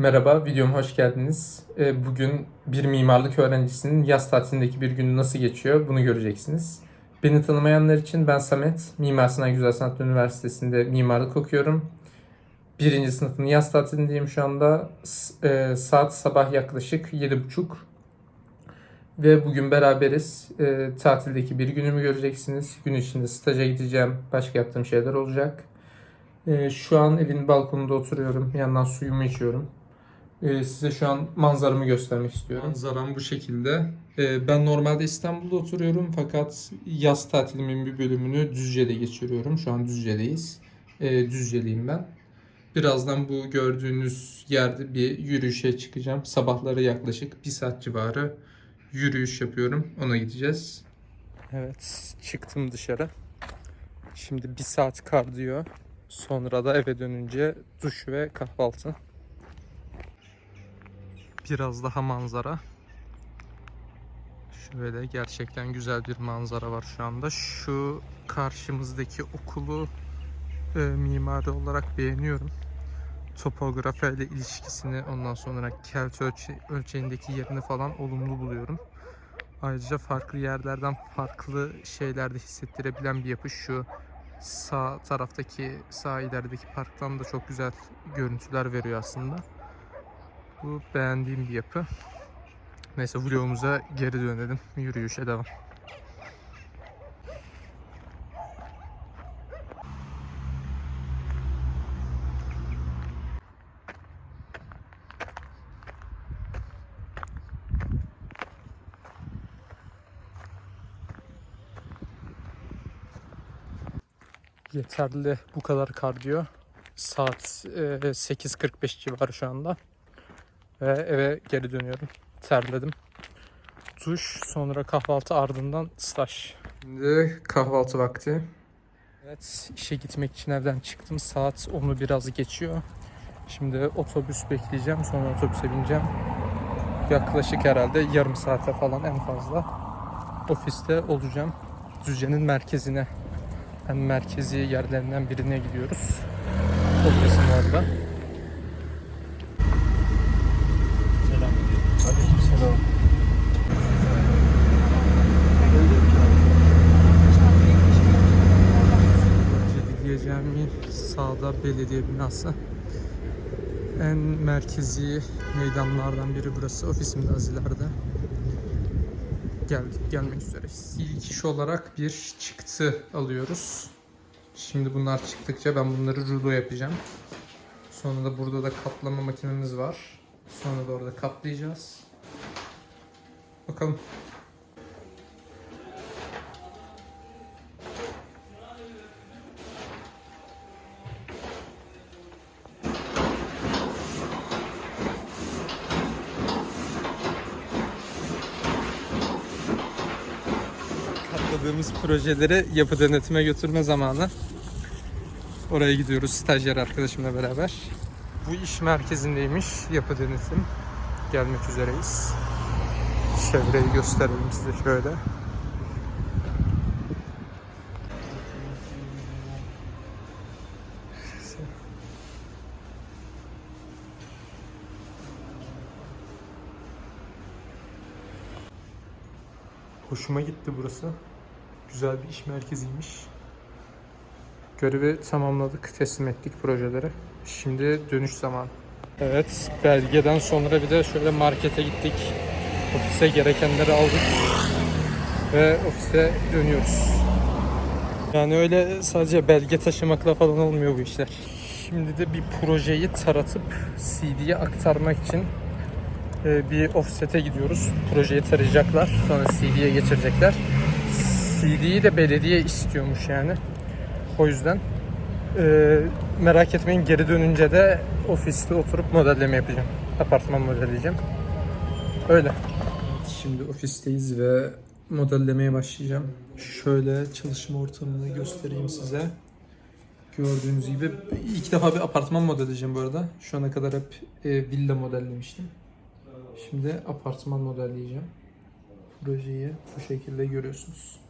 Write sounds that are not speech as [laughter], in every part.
Merhaba, videoma hoş geldiniz. Ee, Bugün bir mimarlık öğrencisinin yaz tatilindeki bir günü nasıl geçiyor bunu göreceksiniz. Beni tanımayanlar için ben Samet. Mimar Sinan Güzel Sanatlar Üniversitesi'nde mimarlık okuyorum. Birinci sınıfın yaz tatilindeyim şu anda. E, Saat sabah yaklaşık 7.30. Ve bugün beraberiz. E, Tatildeki bir günümü göreceksiniz. Gün içinde staja gideceğim. Başka yaptığım şeyler olacak. E, Şu an evin balkonunda oturuyorum. Bir yandan suyumu içiyorum. Ee, size şu an manzaramı göstermek istiyorum. Manzaram bu şekilde. Ee, ben normalde İstanbul'da oturuyorum fakat yaz tatilimin bir bölümünü Düzce'de geçiriyorum. Şu an Düzce'deyiz. Ee, Düzce'liyim ben. Birazdan bu gördüğünüz yerde bir yürüyüşe çıkacağım. Sabahları yaklaşık bir saat civarı yürüyüş yapıyorum. Ona gideceğiz. Evet, çıktım dışarı. Şimdi bir saat kardiyo. Sonra da eve dönünce duş ve kahvaltı. Biraz daha manzara. Şöyle gerçekten güzel bir manzara var şu anda. Şu karşımızdaki okulu e, mimari olarak beğeniyorum. Topografi ile ilişkisini ondan sonra kelt ölçe, ölçeğindeki yerini falan olumlu buluyorum. Ayrıca farklı yerlerden farklı şeyler de hissettirebilen bir yapı. Şu sağ taraftaki sağ ilerideki parktan da çok güzel görüntüler veriyor aslında. Bu beğendiğim bir yapı. Neyse vlogumuza geri dönelim. Yürüyüşe devam. Yeterli bu kadar kardiyo. Saat e, 8.45 civarı şu anda. Ve eve geri dönüyorum. Terledim. Duş, sonra kahvaltı ardından staj. Şimdi kahvaltı vakti. Evet, işe gitmek için evden çıktım. Saat 10'u biraz geçiyor. Şimdi otobüs bekleyeceğim. Sonra otobüse bineceğim. Yaklaşık herhalde yarım saate falan en fazla ofiste olacağım. Düzce'nin merkezine. En merkezi yerlerinden birine gidiyoruz. Ofisin orada. Camii sağda belediye binası. En merkezi meydanlardan biri burası. Ofisim de az. Geldik, gelmek üzereyiz. İlk iş olarak bir çıktı alıyoruz. Şimdi bunlar çıktıkça ben bunları rulo yapacağım. Sonra da burada da kaplama makinemiz var. Sonra da orada kaplayacağız. Bakalım. Katladığımız projeleri yapı denetime götürme zamanı. Oraya gidiyoruz stajyer arkadaşımla beraber. Bu iş merkezindeymiş yapı denetim. Gelmek üzereyiz. Çevreyi gösterelim size şöyle. Hoşuma gitti burası. Güzel bir iş merkeziymiş. Görevi tamamladık, teslim ettik projeleri. Şimdi dönüş zamanı. Evet, belgeden sonra bir de şöyle markete gittik. Ofise gerekenleri aldık. Ve ofise dönüyoruz. Yani öyle sadece belge taşımakla falan olmuyor bu işler. Şimdi de bir projeyi taratıp CD'ye aktarmak için e, bir offset'e gidiyoruz. Projeyi tarayacaklar. Sonra CD'ye geçirecekler. CD'yi de belediye istiyormuş yani. O yüzden e, merak etmeyin geri dönünce de ofiste oturup modelleme yapacağım. Apartman modelleyeceğim. Öyle. Şimdi ofisteyiz ve modellemeye başlayacağım. Şöyle çalışma ortamını göstereyim size. Gördüğünüz gibi ilk defa bir apartman modelleyeceğim bu arada. Şu ana kadar hep e, villa modellemiştim. Şimdi apartman modelleyeceğim. Projeyi bu şekilde görüyorsunuz.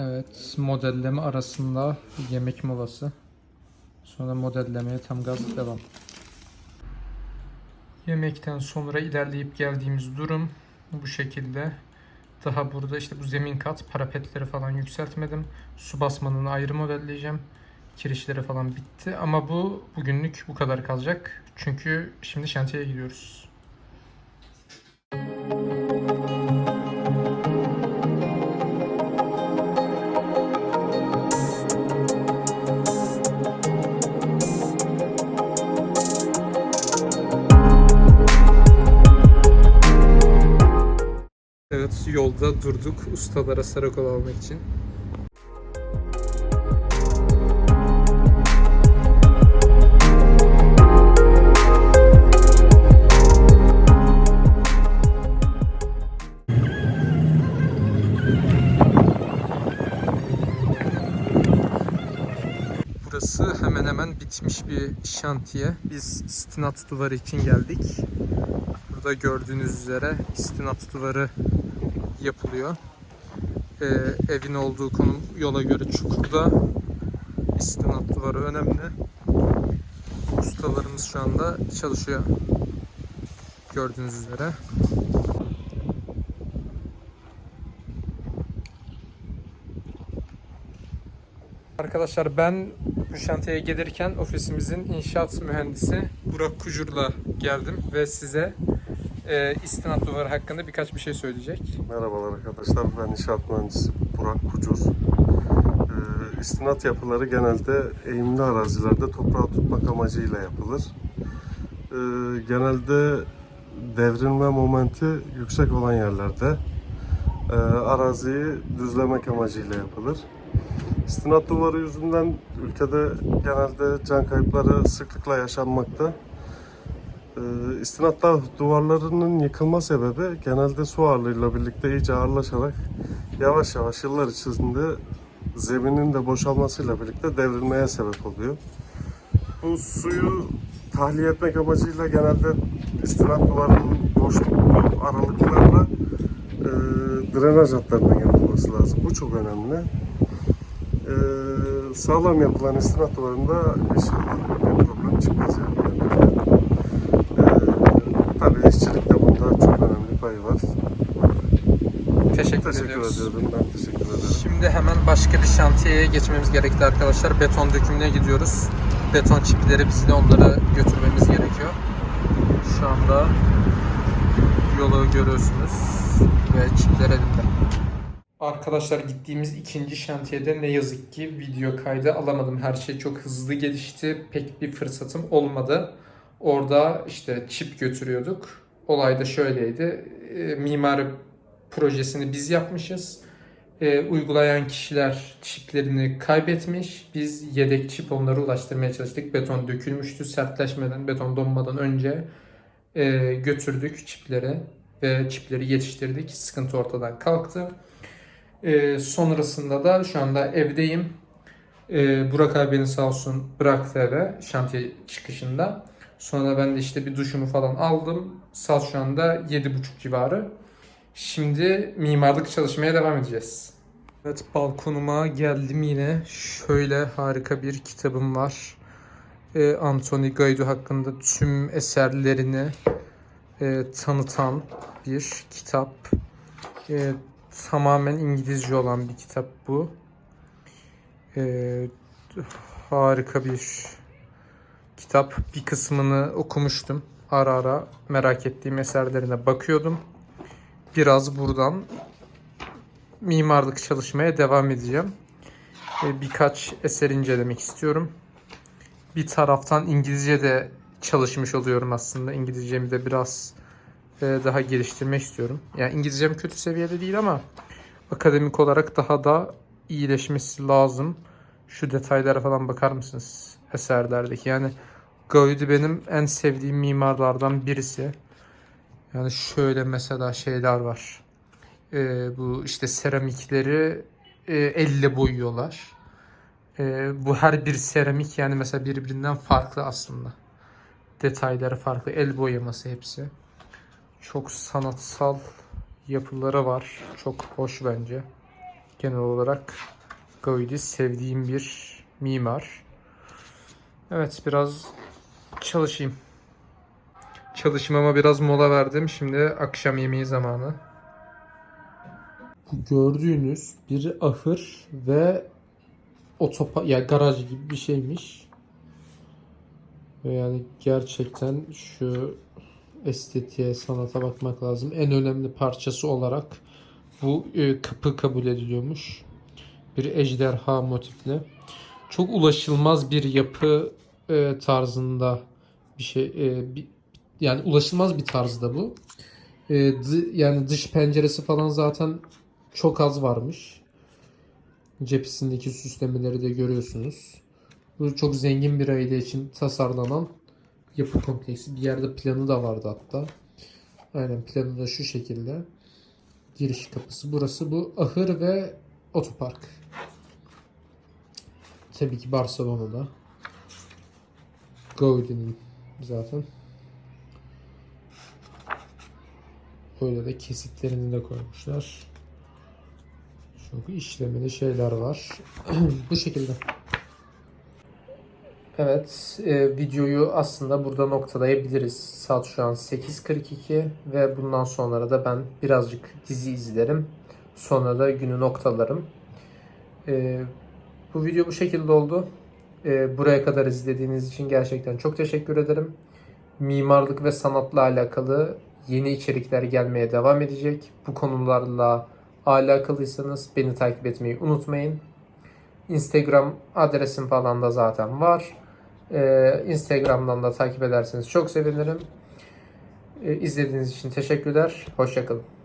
Evet, modelleme arasında yemek molası. Sonra modellemeye tam gaz devam. Yemekten sonra ilerleyip geldiğimiz durum bu şekilde. Daha burada işte bu zemin kat parapetleri falan yükseltmedim. Su basmanını ayrı modelleyeceğim. Kirişleri falan bitti ama bu bugünlük bu kadar kalacak. Çünkü şimdi şantiyeye gidiyoruz. Evet yolda durduk ustalara sarakol almak için. Burası hemen hemen bitmiş bir şantiye. Biz istinat duvarı için geldik. Burada gördüğünüz üzere istinat duvarı yapılıyor. Ee, evin olduğu konum yola göre çukurda. İstinat duvarı önemli. Ustalarımız şu anda çalışıyor. Gördüğünüz üzere. Arkadaşlar ben bu şantiyeye gelirken ofisimizin inşaat mühendisi Burak Kucur'la geldim ve size e, istinat duvarı hakkında birkaç bir şey söyleyecek. Merhabalar arkadaşlar, ben inşaat mühendisi Burak Kucur. Ee, istinat yapıları genelde eğimli arazilerde toprağı tutmak amacıyla yapılır. Ee, genelde devrilme momenti yüksek olan yerlerde e, araziyi düzlemek amacıyla yapılır. İstinat duvarı yüzünden ülkede genelde can kayıpları sıklıkla yaşanmakta. Ee, İstinat da- duvarlarının yıkılma sebebi genelde su ağırlığıyla birlikte iyice ağırlaşarak yavaş yavaş yıllar içerisinde zeminin de boşalmasıyla birlikte devrilmeye sebep oluyor. Bu suyu tahliye etmek amacıyla genelde istinat duvarının boşluklu aralıklarla e, drenaj hatlarının yapılması lazım. Bu çok önemli. E, sağlam yapılan istinat duvarında inşallah bir problem çıkmaz yani. Tabii işçilik de bunda çok önemli payı var. Teşekkür, Teşekkür ediyoruz. ediyorum. Ben teşekkür ederim. Şimdi hemen başka bir şantiyeye geçmemiz gerekti arkadaşlar. Beton dökümüne gidiyoruz. Beton çipleri bizi de onlara götürmemiz gerekiyor. Şu anda yolu görüyorsunuz ve çipler elinde. Arkadaşlar gittiğimiz ikinci şantiyede ne yazık ki video kaydı alamadım. Her şey çok hızlı gelişti. Pek bir fırsatım olmadı. Orada işte çip götürüyorduk. Olay da şöyleydi. E, mimari projesini biz yapmışız. E, uygulayan kişiler çiplerini kaybetmiş. Biz yedek çip onlara ulaştırmaya çalıştık. Beton dökülmüştü. Sertleşmeden, beton donmadan önce e, götürdük çipleri ve çipleri yetiştirdik. Sıkıntı ortadan kalktı. E, sonrasında da şu anda evdeyim. E, Burak abi beni sağ olsun bıraktı eve şantiye çıkışında. Sonra ben de işte bir duşumu falan aldım. Saat şu anda 7.30 civarı. Şimdi mimarlık çalışmaya devam edeceğiz. Evet balkonuma geldim yine. Şöyle harika bir kitabım var. Ee, Anthony Gaido hakkında tüm eserlerini e, tanıtan bir kitap. Ee, tamamen İngilizce olan bir kitap bu. Ee, harika bir kitap. Bir kısmını okumuştum. Ara ara merak ettiğim eserlerine bakıyordum. Biraz buradan mimarlık çalışmaya devam edeceğim. Ee, Birkaç eser incelemek istiyorum. Bir taraftan İngilizce de çalışmış oluyorum aslında. İngilizcemi de biraz e, daha geliştirmek istiyorum. Yani İngilizcem kötü seviyede değil ama akademik olarak daha da iyileşmesi lazım. Şu detaylara falan bakar mısınız eserlerdeki? Yani Gaudi benim en sevdiğim mimarlardan birisi. Yani şöyle mesela şeyler var. Ee, bu işte seramikleri e, elle boyuyorlar. Ee, bu her bir seramik yani mesela birbirinden farklı aslında. Detayları farklı. El boyaması hepsi. Çok sanatsal yapıları var. Çok hoş bence. Genel olarak Gaudi sevdiğim bir mimar. Evet biraz çalışayım. Çalışmama biraz mola verdim. Şimdi akşam yemeği zamanı. Bu gördüğünüz bir ahır ve otopa ya garaj gibi bir şeymiş. Yani gerçekten şu estetiğe, sanata bakmak lazım. En önemli parçası olarak bu e, kapı kabul ediliyormuş. Bir ejderha motifli. Çok ulaşılmaz bir yapı e, tarzında bir şey. e, bir- yani ulaşılmaz bir tarzda bu. E, dı- yani dış penceresi falan zaten çok az varmış. Cephesindeki süslemeleri de görüyorsunuz. Bu çok zengin bir aile için tasarlanan yapı kompleksi. Bir yerde planı da vardı hatta. Aynen planı da şu şekilde. Giriş kapısı. Burası bu ahır ve otopark. Tabii ki Barcelona'da. Gaudi'nin zaten. Böyle de kesitlerini de koymuşlar. Çok işlemeli şeyler var. [clears throat] Bu şekilde. Evet, e, videoyu aslında burada noktalayabiliriz. Saat şu an 8.42 ve bundan sonra da ben birazcık dizi izlerim. Sonra da günü noktalarım. E, bu video bu şekilde oldu. E, buraya kadar izlediğiniz için gerçekten çok teşekkür ederim. Mimarlık ve sanatla alakalı yeni içerikler gelmeye devam edecek. Bu konularla alakalıysanız beni takip etmeyi unutmayın. Instagram adresim falan da zaten var. Ee, Instagram'dan da takip ederseniz çok sevinirim. Ee, izlediğiniz için teşekkürler. Hoşçakalın.